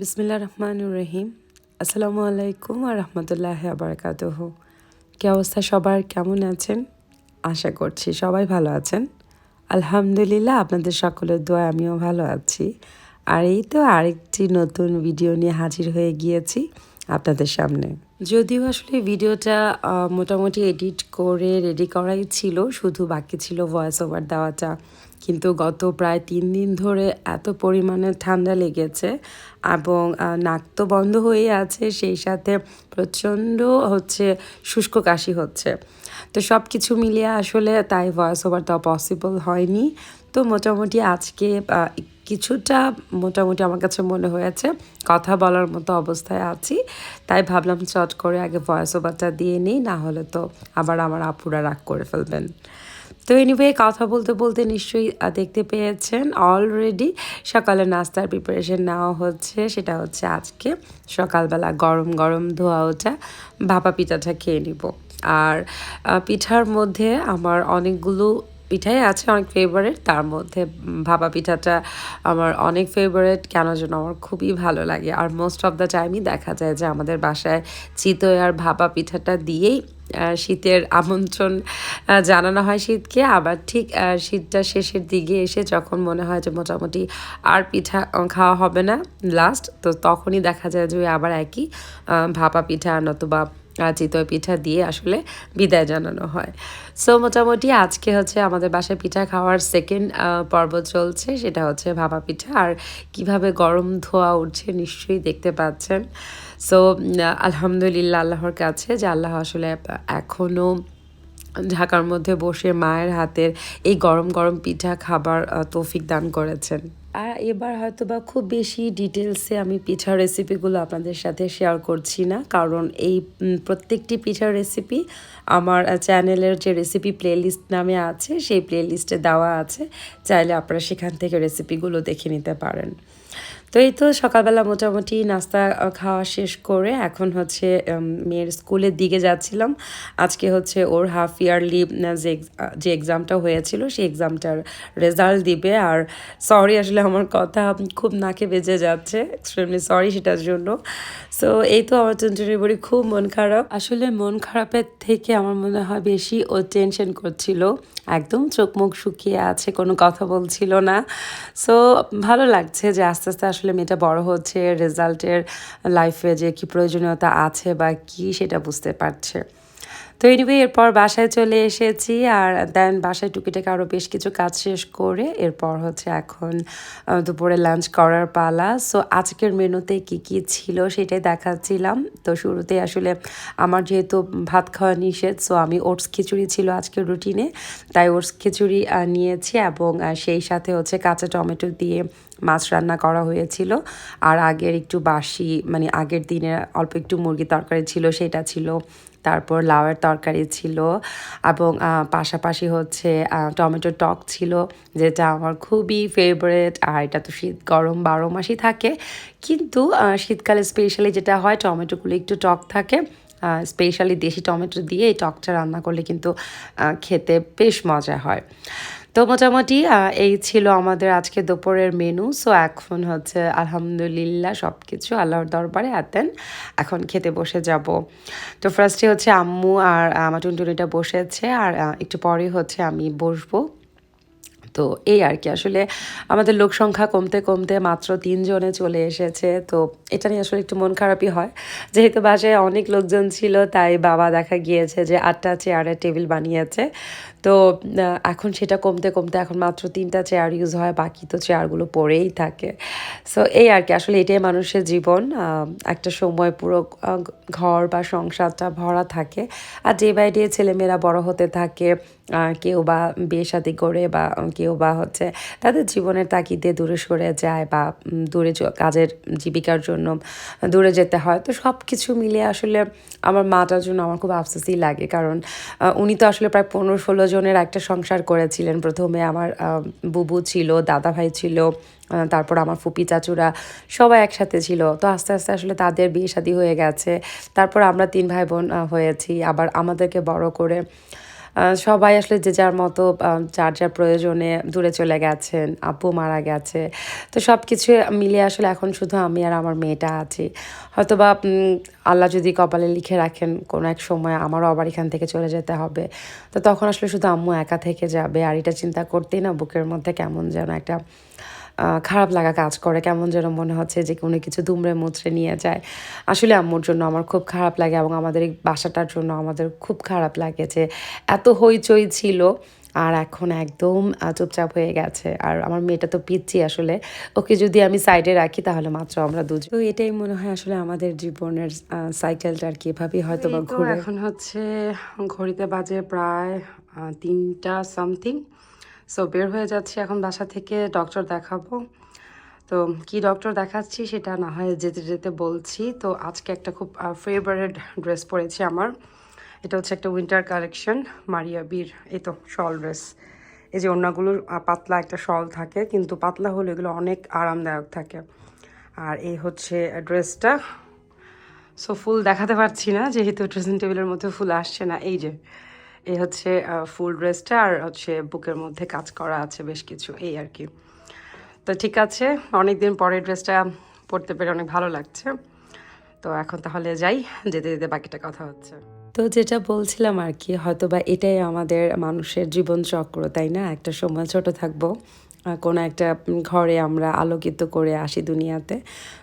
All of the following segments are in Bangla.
বিসমিল্লা রহমান রহিম। আসসালামু আলাইকুম আর রহমতুল্লাহ আবরকাতহ কি অবস্থা সবার? কেমন আছেন? আশা করছি সবাই ভালো আছেন। আলহামদুলিল্লাহ, আপনাদের সকলের দোয়া আমিও ভালো আছি। আর এই তো আরেকটি নতুন ভিডিও নিয়ে হাজির হয়ে গিয়েছি আপনাদের সামনে। যদিও আসলে ভিডিওটা মোটামুটি এডিট করে রেডি করাই ছিল, শুধু বাকি ছিল ভয়েস ওভার দেওয়াটা। কিন্তু গত প্রায় তিন দিন ধরে এত পরিমাণে ঠান্ডা লেগেছে এবং নাক তো বন্ধ হয়ে আছে, সেই সাথে প্রচণ্ড হচ্ছে শুষ্ক কাশি হচ্ছে। তো সব কিছু মিলিয়ে আসলে তাই ভয়েস ওভার দেওয়া পসিবল হয়নি। তো মোটামুটি আজকে কিছুটা মোটামুটি আমার কাছে মনে হয়েছে। কথা বলার মতো অবস্থায় আছি। তাই ভাবলাম চট করে আগে ভয়েস ওভারটা দিয়ে নিই, না হলে তো আবার আমার আপুরা রাগ করে ফেলবেন। তো এনিওয়ে কথা বলতে বলতে নিশ্চয়ই দেখতে পেয়েছেন অলরেডি সকালে নাস্তার প্রিপারেশন নেওয়া হচ্ছে, সেটা হচ্ছে আজকে। সকালবেলা গরম গরম ধোয়া ওঠা ভাপা পিঠাটা খেয়ে নিব। আর পিঠার মধ্যে আমার অনেকগুলো পিঠাই আছে অনেক ফেভারেট তার মধ্যে ভাপা পিঠাটা আমার অনেক ফেভারেট কেন যেন আমার খুবই ভালো লাগে। আর মোস্ট অফ দ্য টাইমই দেখা যায় যে আমাদের বাসায় চিতই আর ভাপা পিঠাটা দিয়েই শীতের আমন্ত্রণ জানানো হয় শীতকে। আবার ঠিক শীতটা শেষের দিকে এসে যখন মনে হয় যে মোটামুটি আর পিঠা খাওয়া হবে না লাস্ট তো তখনই দেখা যায় যে আবার একই ভাপা পিঠা নতুবা চিতই পিঠা দিয়ে আসলে বিদায় জানানো হয়। সো মোটামুটি আজকে হচ্ছে আমাদের বাসায় পিঠা খাওয়ার সেকেন্ড পর্ব চলছে। সেটা হচ্ছে ভাপা পিঠা। আর কীভাবে গরম ধোয়া উঠছে নিশ্চয়ই দেখতে পাচ্ছেন। সো আলহামদুলিল্লাহ আল্লাহর কাছে যে আল্লাহ আসলে এখনও ঢাকার মধ্যে বসে মায়ের হাতের এই গরম গরম পিঠা খাবার তৌফিক দান করেছেন। আর এবার হয়তো বা খুব বেশি ডিটেলসে আমি পিঠার রেসিপিগুলো আপনাদের সাথে শেয়ার করছি না। কারণ এই প্রত্যেকটি পিঠার রেসিপি আমার চ্যানেলের যে রেসিপি প্লেলিস্ট নামে আছে, সেই প্লেলিস্টে দেওয়া আছে। চাইলে আপনারা সেখান থেকে রেসিপিগুলো দেখে নিতে পারেন। তো এই তো সকালবেলা মোটামুটি নাস্তা খাওয়া শেষ করে এখন হচ্ছে মেয়ের স্কুলের দিকে যাচ্ছিলাম। আজকে হচ্ছে ওর হাফ ইয়ারলি যে যে এক্সামটা হয়েছিল, সেই এক্সামটার রেজাল্ট দিবে। আর সরি আসলে আমার কথা খুব নাকে বেজে যাচ্ছে এক্সট্রিমলি সরি সেটার জন্য। সো এই তো আমার টুনটুনি বুড়ি খুব মন খারাপ। আসলে মন খারাপের থেকে আমার মনে হয় বেশি ও টেনশন করছিল। একদম চোখ মুখ শুকিয়ে আছে, কোনো কথা বলছিল না। সো ভালো লাগছে যে আস্তে আস্তে আসলে মেয়েটা বড় হচ্ছে, রেজাল্টের লাইফে যে কি প্রয়োজনীয়তা আছে বা কি সেটা বুঝতে পারছে। তো এনিওয়ে এরপর বাসায় চলে এসেছি আর দেন বাসায় টুকিটাকে আরও বেশ কিছু কাজ শেষ করে এরপর হচ্ছে এখন দুপুরে লাঞ্চ করার পালা। সো আজকের মেনুতে কি কি ছিল সেটাই দেখাচ্ছিলাম। তো শুরুতে আসলে আমার যেহেতু ভাত খাওয়া নিষেধ সো আমি ওটস খিচুড়ি ছিল আজকের রুটিনে তাই ওটস খিচুড়ি নিয়েছি এবং সেই সাথে হচ্ছে কাঁচা টমেটো দিয়ে মাছ রান্না করা হয়েছিল। আর আগের একটু বাসি মানে আগের দিনে অল্প একটু মুরগি তরকারি ছিল, সেটা ছিল। তারপর লাউয়ের তরকারি ছিল। এবং পাশাপাশি হচ্ছে টমেটো টক ছিল, যেটা আমার খুবই ফেভারেট আর এটা তো শীত, গরম বারো মাসই থাকে। কিন্তু শীতকালে স্পেশালি যেটা হয়, টমেটোগুলো একটু টক থাকে। স্পেশালি দেশি টমেটো দিয়ে এই টকটা রান্না করলে কিন্তু খেতে বেশ মজা হয়। তো মোটামুটি এই ছিল আমাদের আজকে দুপুরের মেনু সো এখন হচ্ছে আলহামদুলিল্লাহ সব কিছু আল্লাহর দরবারে। আতেন এখন খেতে বসে যাব। তো ফার্স্টে হচ্ছে আম্মু আর আমার টুনটুনিটা বসেছে। আর একটু পরে হচ্ছে আমি বসবো। তো এই আর কি, আসলে আমাদের লোক সংখ্যা কমতে কমতে মাত্র তিনজনে চলে এসেছে। তো এটা নিয়ে আসলে একটু মন খারাপই হয়। যেহেতু বাসায় অনেক লোকজন ছিল, তাই বাবা দেখা গিয়েছে যে আটটা চেয়ারের টেবিল বানিয়েছে। তো এখন সেটা কমতে কমতে এখন মাত্র তিনটা চেয়ার ইউজ হয়, বাকি তো চেয়ারগুলো পড়েই থাকে। সো এই আর কি, আসলে এটাই মানুষের জীবন। একটা সময় পুরো ঘর বা সংসারটা ভরা থাকে। আর ডে বাই ডে ছেলেমেয়েরা বড় হতে থাকে কেউ বা বিয়ে শাদি করে বা কেউ বা হচ্ছে তাদের জীবনের তাগিদে দূরে সরে যায় বা দূরে কাজের জীবিকার জন্য দূরে যেতে হয়। তো সব কিছু মিলে আসলে আমার মাটার জন্য আমার খুব আফসোসই লাগে। কারণ উনি তো আসলে প্রায় পনেরো ষোলো জনের একটা সংসার করেছিলেন। প্রথমে আমার বুবু ছিল দাদা ভাই ছিল তারপর আমার ফুপি চাচুরা সবাই একসাথে ছিল। তো আস্তে আস্তে আসলে তাদের বিয়ে শাদী হয়ে গেছে। তারপর আমরা তিন ভাই বোন হয়েছি। আবার আমাদেরকে বড় করে সবাই আসলে যে যার মতো যার যার প্রয়োজনে দূরে চলে গেছেন আপু মারা গেছে। তো সব কিছু মিলিয়ে আসলে এখন শুধু আমি আর আমার মেয়েটা আছি। হয়তোবা উম, আল্লাহ যদি কপালে লিখে রাখেন কোনো এক সময় আমারও আবার এখান থেকে চলে যেতে হবে। তো তখন আসলে শুধু আম্মু একা থেকে যাবে আর এটা চিন্তা করতেই না বুকের মধ্যে কেমন যেন একটা খারাপ লাগা কাজ করে কেমন যেন মনে হচ্ছে যে কোনো কিছু দুমড়ে মুচড়ে নিয়ে যায়। আসলে আম্মুর জন্য আমার খুব খারাপ লাগে এবং আমাদের এই বাসাটার জন্য আমাদের খুব খারাপ লাগে যে এত হইচই ছিল আর এখন একদম চুপচাপ হয়ে গেছে। আর আমার মেয়েটা তো পিচ্ছি আসলে। ওকে যদি আমি সাইডে রাখি তাহলে মাত্র আমরা দুজন। তো এটাই মনে হয় আসলে আমাদের জীবনের সাইকেলটা আর কি। এভাবেই হয়তো বা ঘুরে এখন হচ্ছে ঘড়িতে বাজে প্রায় তিনটা সামথিং সো বের হয়ে যাচ্ছি এখন বাসা থেকে ডক্টর দেখাবো। তো, কি ডক্টর দেখাচ্ছি সেটা না হয় যেতে যেতে বলছি। তো, আজকে একটা খুব ফেভারেট ড্রেস পরেছি আমার। এটা হচ্ছে একটা উইন্টার কালেকশন মারিয়া বীর। এই তো শল ড্রেস এই যে অন্যগুলোর পাতলা একটা শল থাকে, কিন্তু পাতলা হলে এগুলো অনেক আরামদায়ক থাকে। আর এই হচ্ছে ড্রেসটা সো ফুল দেখাতে পারছি না, যেহেতু ড্রেসিং টেবিলের মধ্যে ফুল আসছে না। এই যে এই হচ্ছে ফুল ড্রেসটা আর হচ্ছে বুকের মধ্যে কাজ করা আছে বেশ কিছু, এই আর কি। তো ঠিক আছে অনেক দিন পরে ড্রেসটা পরতে পেরে অনেক ভালো লাগছে। তো এখন তাহলে যাই, যেতে যেতে বাকিটা কথা হচ্ছে। তো যেটা বলছিলাম আর কি হয়তো বা এটাই আমাদের মানুষের জীবন চক্র তাই না? একটা সময় ছোট থাকব কোনো একটা ঘরে আমরা আলোকিত করে আসি দুনিয়াতে।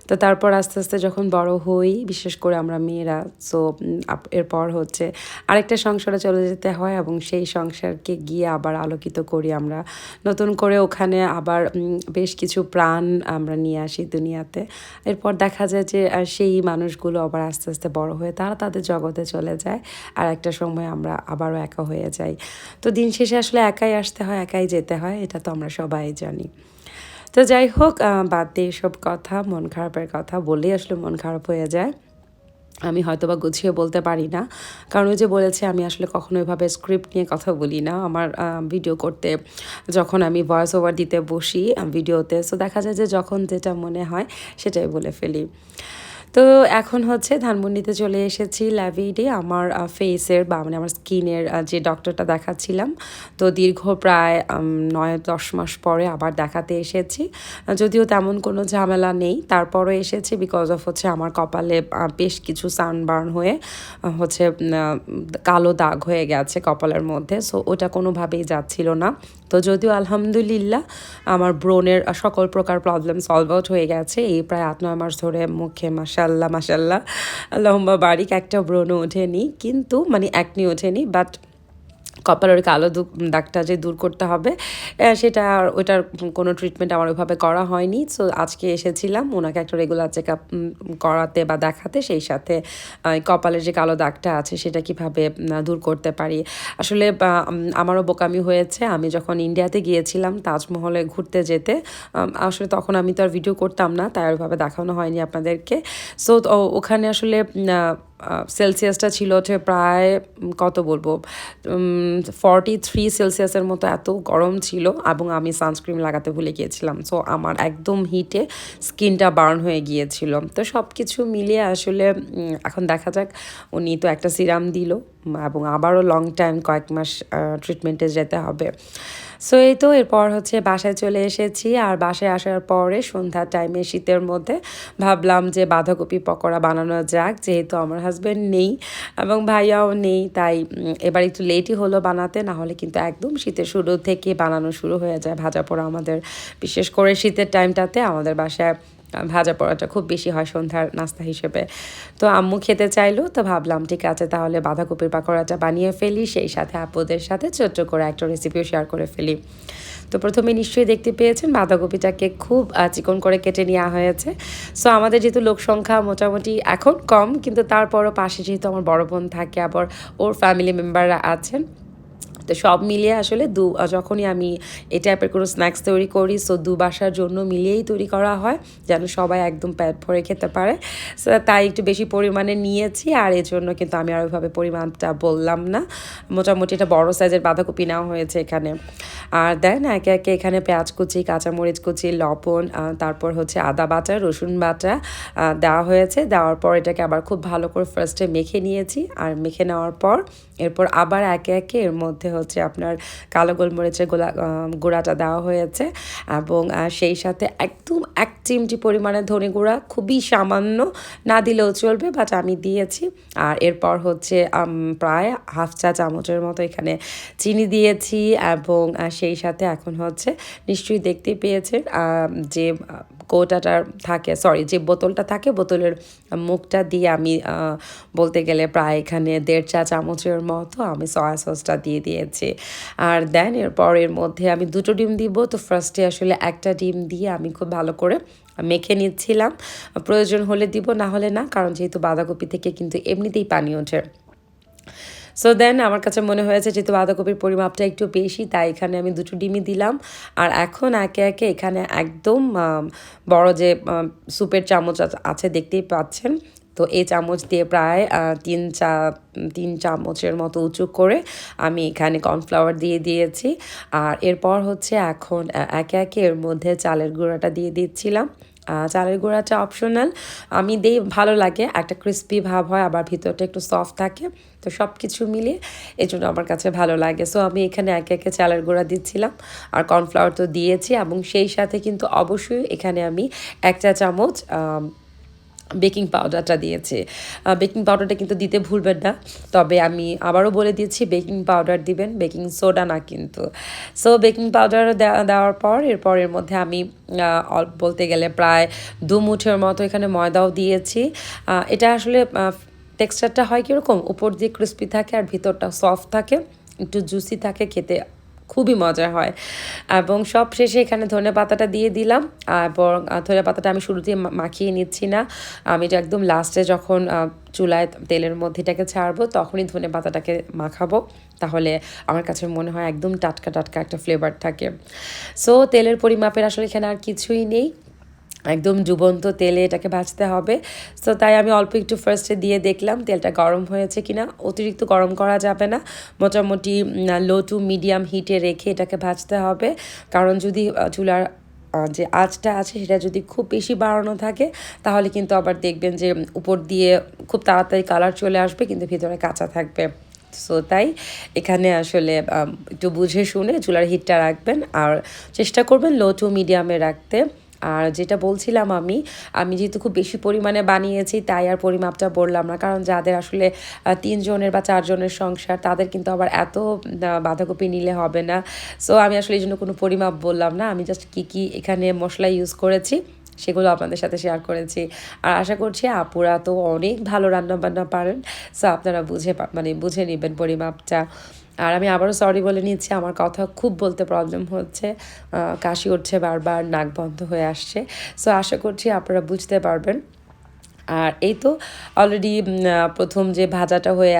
তো তারপর আস্তে আস্তে যখন বড় হই, বিশেষ করে আমরা মেয়েরা সো এরপর হচ্ছে আরেকটা সংসারে চলে যেতে হয় এবং সেই সংসারকে গিয়ে আবার আলোকিত করি আমরা। নতুন করে ওখানে আবার বেশ কিছু প্রাণ আমরা নিয়ে আসি দুনিয়াতে। এরপর দেখা যায় যে সেই মানুষগুলো আবার আস্তে আস্তে বড় হয়ে তারা তাদের জগতে চলে যায় আর একটা সময় আমরা আবারও একা হয়ে যাই। তো দিন শেষে আসলে একাই আসতে হয়, একাই যেতে হয়, এটা তো আমরা সবাই জানি। তো যাই হোক বাদ দিয়ে সব কথা, মন খারাপের কথা বলেই আসলে মন খারাপ হয়ে যায়। আমি হয়তো বা গুছিয়ে বলতে পারি না। কারণ ওই যে বলেছে, আমি আসলে কখনো এভাবে স্ক্রিপ্ট নিয়ে কথা বলি না। আমার ভিডিও করতে, যখন আমি ভয়েস ওভার দিতে বসি ভিডিওতে সো দেখা যায় যে যখন যেটা মনে হয়, সেটাই বলে ফেলি। তো এখন হচ্ছে ধানমন্ডিতে চলে এসেছি ল্যাভিডে আমার ফেসের বা মানে আমার স্কিনের যে ডক্টরটা দেখাচ্ছিলাম। তো দীর্ঘ প্রায় নয়, দশ মাস পরে আবার দেখাতে এসেছি। যদিও তেমন কোনো ঝামেলা নেই। তারপরও এসেছি বিকজ অফ হচ্ছে আমার কপালে বেশ কিছু সানবার্ন হয়ে হচ্ছে কালো দাগ হয়ে গেছে কপালের মধ্যে। সো ওটা কোনোভাবেই যাচ্ছিল না। তো যদিও আলহামদুলিল্লাহ আমার ব্রণের সকল প্রকার প্রবলেম সলভ আউট হয়ে গেছে। এই প্রায় আট, নয় মাস ধরে মুখে মাসাল্লাহ মাসাল্লাহ লম্বা বারিক একটা ব্রণ ওঠেনি কিন্তু মানে একনি ওঠেনি বাট কপালের কালো দাগটা যে দূর করতে হবে সেটা ওইটার কোনো ট্রিটমেন্ট আমার ওইভাবে করা হয়নি। সো আজকে এসেছিলাম, ওনাকে একটা রেগুলার চেক আপ করাতে বা দেখাতে, সেই সাথে কপালের যে কালো দাগটা আছে, সেটা কীভাবে দূর করতে পারি। আসলে আমারও বোকামি হয়েছে। আমি যখন ইন্ডিয়াতে গিয়েছিলাম, তাজমহলে ঘুরতে যেতে আসলে তখন আমি তো আর ভিডিও করতাম না, তাই ওইভাবে দেখানো হয়নি আপনাদেরকে। সো ওখানে আসলে সেলসিয়াসটা ছিল হচ্ছে প্রায় কত বলব? ফর্টি থ্রি সেলসিয়াসের মতো এত গরম ছিল এবং আমি সানস্ক্রিন লাগাতে ভুলে গিয়েছিলাম। সো আমার একদম হিটে স্কিনটা বার্ন হয়ে গিয়েছিল। তো সব কিছু মিলিয়ে আসলে এখন দেখা যাক। উনি তো একটা সিরাম দিল, এবং আবারও লং টাইম কয়েক মাস ট্রিটমেন্টে যেতে হবে। সো এই তো এরপর হচ্ছে বাসায় চলে এসেছি। আর বাসায় আসার পরে সন্ধ্যার টাইমে শীতের মধ্যে ভাবলাম যে বাঁধাকপি পকোড়া বানানো যাক, যেহেতু আমার হাজব্যান্ড নেই এবং ভাইয়াও নেই, তাই এবার একটু লেটই হলো বানাতে, না হলে কিন্তু একদম শীতের শুরু থেকে বানানো শুরু হয়ে যায় ভাজা পোড়া আমাদের। বিশেষ করে শীতের টাইমটাতে আমাদের বাসায় ভাজা পড়াটা খুব বেশি হয় সন্ধ্যার নাস্তা হিসেবে। তো আম্মু খেতে চাইলো, তো ভাবলাম, ঠিক আছে, তাহলে বাঁধাকপির পাকোড়াটা বানিয়ে ফেলি, সেই সাথে আপুদের সাথে ছোট্ট করে একটা রেসিপিও শেয়ার করে ফেলি। তো প্রথমে নিশ্চয়ই দেখতে পেয়েছেন, বাঁধাকপিটাকে খুব চিকন করে কেটে নেওয়া হয়েছে। সো আমাদের যেহেতু লোক সংখ্যা মোটামুটি এখন কম, কিন্তু তারপরও পাশে যেহেতু আমার বড় বোন থাকে, আবার ওর ফ্যামিলি মেম্বাররা আছেন তো সব মিলিয়ে আসলে দু, যখনই আমি এই টাইপের কোনো স্ন্যাক্স তৈরি করি সো দু বাসার জন্য মিলিয়েই তৈরি করা হয়, যেন সবাই একদম প্যাট ভরে খেতে পারে। তাই একটু বেশি পরিমাণে নিয়েছি, আর এর জন্য কিন্তু আমি আর ওইভাবে পরিমাণটা বললাম না। মোটামুটি এটা বড় সাইজের বাঁধাকপি নেওয়া হয়েছে এখানে। আর দেন একে একে এখানে পেঁয়াজ কুচি, কাঁচামরিচ কুচি, লবণ তারপর হচ্ছে আদা বাটা, রসুন বাটা দেওয়া হয়েছে। দেওয়ার পর এটাকে আবার খুব ভালো করে ফার্স্টে মেখে নিয়েছি, আর মেখে নেওয়ার পর এরপর আবার একে একে এর মধ্যে হচ্ছে আপনার কালো গোলমরিচের গোলা গুঁড়াটা দেওয়া হয়েছে এবং সেই সাথে একদম এক চিমটি পরিমাণে ধনে গুঁড়া, খুবই সামান্য, না দিলেও চলবে বাট আমি দিয়েছি। আর এরপর হচ্ছে প্রায় হাফ চা চামচের মতো এখানে চিনি দিয়েছি এবং সেই সাথে এখন হচ্ছে, নিশ্চয়ই দেখতে পেয়েছেন যে আহ, কৌটাটার থাকে সরি যে বোতলটা থাকে বোতলের মুখটা দিয়ে আমি বলতে গেলে প্রায় এখানে দেড় চা চামচের মতো আমি সয়া সসটা দিয়ে দিয়েছি। আর দেন এরপর এর মধ্যে আমি দুটো ডিম দিব তো ফার্স্টে আসলে একটা ডিম দিয়ে আমি খুব ভালো করে মেখে নিচ্ছিলাম। প্রয়োজন হলে দিব না হলে না কারণ যেহেতু বাঁধাকপি থেকে কিন্তু এমনিতেই পানি ওঠে। সো দেন আমার কাছে মনে হয়েছে যেহেতু বাঁধাকপির পরিমাপটা একটু বেশি তাই এখানে আমি দুটো ডিমই দিলাম। আর এখন একে একে এখানে একদম বড় যে আম, স্যুপের চামচ আছে দেখতেই পাচ্ছেন। তো এই চামচ দিয়ে প্রায় তিন চা তিন চামচের মতো উঁচু করে আমি এখানে কর্নফ্লাওয়ার দিয়ে দিয়েছি। আর এরপর হচ্ছে এখন একে একে এর মধ্যে চালের গুঁড়াটা দিয়ে দিচ্ছিলাম। চালের গুঁড়াটা অপশনাল আমি দিই ভালো লাগে একটা ক্রিস্পি ভাব হয় আবার ভিতরটা একটু সফট থাকে। তো সব কিছু এই জন্য আমার কাছে ভালো লাগে। সো আমি এখানে একে একে চালের গুঁড়া দিচ্ছিলাম আর কর্নফ্লাওয়ার তো দিয়েছি এবং সেই সাথে কিন্তু অবশ্যই এখানে আমি এক চা চামচ বেকিং পাউডারটা দিয়েছে। বেকিং পাউডারটা কিন্তু দিতে ভুলবেন না, তবে আমি আবারও বলে দিচ্ছি বেকিং পাউডার দিবেন বেকিং সোডা না কিন্তু। সো বেকিং পাউডার দেওয়ার পর এরপর এর মধ্যে আমি বলতে গেলে প্রায় দু মুঠের মতো এখানে ময়দাও দিয়েছি। এটা আসলে টেক্সচারটা হয় কীরকম? উপর দিয়ে ক্রিস্পি থাকে আর ভিতরটা সফট থাকে, একটু জুসি থাকে, খেতে খুবই মজা হয়। এবং সব শেষে এখানে ধনে পাতাটা দিয়ে দিলাম এবং ধনে পাতাটা আমি শুরুতে মাখিয়ে নিচ্ছি না। আমি এটা একদম লাস্টে যখন চুলায় তেলের মধ্যে এটাকে ছাড়বো, তখনই ধনে পাতাটাকে মাখাবো। তাহলে আমার কাছে মনে হয় একদম টাটকা টাটকা একটা ফ্লেভার থাকে। সো তেলের পরিমাপের আসলে এখানে আর কিছুই নেই। একদম ডুবন্ত তেলে এটাকে ভাজতে হবে। সো তাই আমি অল্প একটু ফার্স্টে দিয়ে দেখলাম, তেলটা গরম হয়েছে কিনা। অতিরিক্ত গরম করা যাবে না। মোটামুটি লো টু মিডিয়াম হিটে রেখে এটাকে ভাজতে হবে। কারণ যদি চুলার যে আঁচটা আছে, সেটা যদি খুব বেশি বাড়ানো থাকে, তাহলে কিন্তু আবার দেখবেন যে উপর দিয়ে খুব তাড়াতাড়ি কালার চলে আসবে, কিন্তু ভিতরে কাঁচা থাকবে। সো তাই এখানে আসলে একটু বুঝে শুনে চুলার হিটটা রাখবেন। আর চেষ্টা করবেন লো টু মিডিয়ামে রাখতে। আর যেটা বলছিলাম আমি আমি যেহেতু খুব বেশি পরিমাণে বানিয়েছি, তাই আর পরিমাপটা বললাম না। কারণ যাদের আসলে তিনজনের বা চারজনের সংসার, তাদের কিন্তু আবার এত বাঁধাকপি নিলে হবে না। সো আমি আসলে এই জন্য কোনো পরিমাপ বললাম না। আমি জাস্ট কী কী এখানে মশলা ইউজ করেছি, সেগুলো আপনাদের সাথে শেয়ার করেছি। আর আশা করছি আপুরা তো অনেক ভালো রান্না বান্না পারেন। সো আপনারা বুঝে মানে বুঝে নেবেন পরিমাপটা। আর আমি আবারও সরি বলে নিচ্ছি, আমার কথা খুব বলতে প্রবলেম হচ্ছে। কাশি উঠছে বারবার, নাক বন্ধ হয়ে আসছে। সো আশা করছি আপনারা বুঝতে পারবেন। আর এই তো অলরেডি প্রথম যে ভাজাটা হয়ে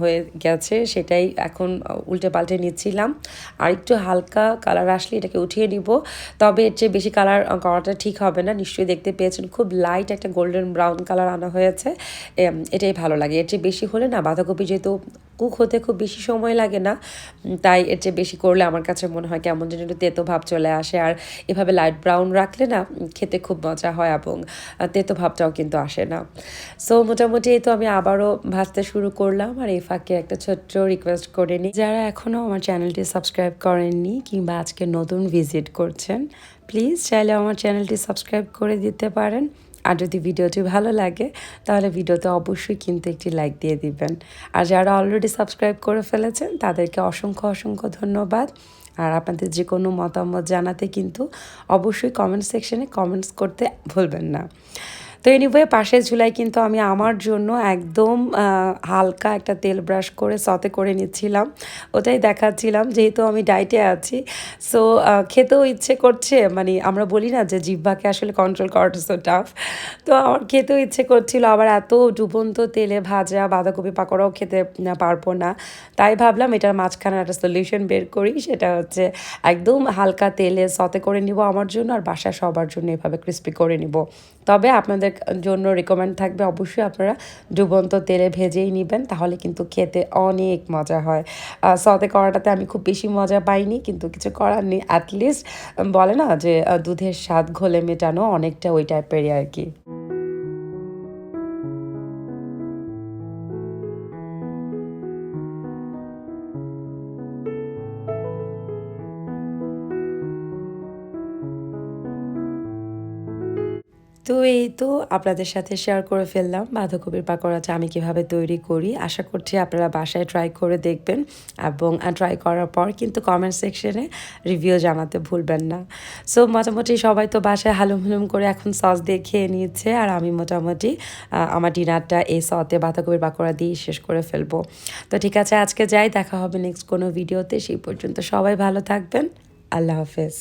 হয়ে গেছে, সেটাই এখন উল্টে পাল্টে নিচ্ছিলাম। আর একটু হালকা কালার আসলে এটাকে উঠিয়ে নিব। তবে এর চেয়ে বেশি কালার করাটা ঠিক হবে না। নিশ্চয়ই দেখতে পেয়েছেন, খুব লাইট একটা গোল্ডেন ব্রাউন কালার আনা হয়েছে। এটাই ভালো লাগে। এর চেয়ে বেশি হলে না বাঁধাকপি যেহেতু কুক হতে খুব বেশি সময় লাগে না। তাই এর চেয়ে বেশি করলে আমার কাছে মনে হয় কেমন যেন একটু তেতো ভাব চলে আসে। আর এভাবে লাইট ব্রাউন রাখলে না খেতে খুব মজা হয় এবং তেতো ভাবটাও কিন্তু আসে না। সো মোটামুটি এই তো আমি আবারও ভাজতে শুরু করলাম আর এই ফাঁকে একটা ছোট্ট রিকোয়েস্ট করে নিই। যারা এখনও আমার চ্যানেলটি সাবস্ক্রাইব করেননি কিংবা আজকে নতুন ভিজিট করছেন প্লিজ চাইলে আমার চ্যানেলটি সাবস্ক্রাইব করে দিতে পারেন। আর যদি ভিডিওটি ভালো লাগে, তাহলে ভিডিওতে অবশ্যই কিন্তু একটি লাইক দিয়ে দিবেন। আর যারা অলরেডি সাবস্ক্রাইব করে ফেলেছেন, তাদেরকে অসংখ্য অসংখ্য ধন্যবাদ। আর আপনাদের যে কোনো মতামত জানাতে কিন্তু অবশ্যই কমেন্ট সেকশনে কমেন্টস করতে ভুলবেন না। তো এনিওয়ে পাশের ঝুলাই কিন্তু আমি আমার জন্য একদম হালকা একটা তেল ব্রাশ করে সতে করে নিচ্ছিলাম। ওটাই দেখাচ্ছিলাম, যেহেতু আমি ডায়েটে আছি। সো খেতেও ইচ্ছে করছে মানে আমরা বলি না যে জিহ্বাকে আসলে কন্ট্রোল করাটা সো টাফ তো আমার খেতেও ইচ্ছে করছিল, আবার এত ডুবন্ত তেলে ভাজা বাঁধাকপি পাকোড়াও খেতে পারব না। তাই ভাবলাম এটার মাঝখানে একটা সলিউশন বের করি, সেটা হচ্ছে একদম হালকা তেলে সতে করে নিব আমার জন্য, আর বাসা সবার জন্য এভাবে ক্রিস্পি করে নিব। তবে আপনাদের জন্য রেকমেন্ড থাকবে, অবশ্যই আপনারা ডুবন্ত তেলে ভেজেই নেবেন, তাহলে কিন্তু খেতে অনেক মজা হয়। সতে করাটাতে আমি খুব বেশি মজা পাইনি, কিন্তু কিছু করার নেই অ্যাটলিস্ট বলে না যে দুধের স্বাদ ঘোলে মেটানো অনেকটা ওই টাইপেরই আর কি। তো এই তো আপনাদের সাথে শেয়ার করে ফেললাম। বাঁধাকপির পাকোড়াটা আমি কীভাবে তৈরি করি, আশা করছি আপনারা বাসায় ট্রাই করে দেখবেন এবং ট্রাই করার পর কিন্তু কমেন্ট সেকশনে রিভিউ জানাতে ভুলবেন না। সো মোটামুটি সবাই তো বাসায় হালুম হালুম করে এখন সস দিয়ে খেয়ে নিয়েছে আর আমি মোটামুটি আমার ডিনারটা এই সতে বাঁধাকপির পাকোড়া দিয়ে শেষ করে ফেলব। তো ঠিক আছে, আজকে যাই, দেখা হবে নেক্সট কোনো ভিডিওতে সেই পর্যন্ত সবাই ভালো থাকবেন। আল্লাহ হাফেজ।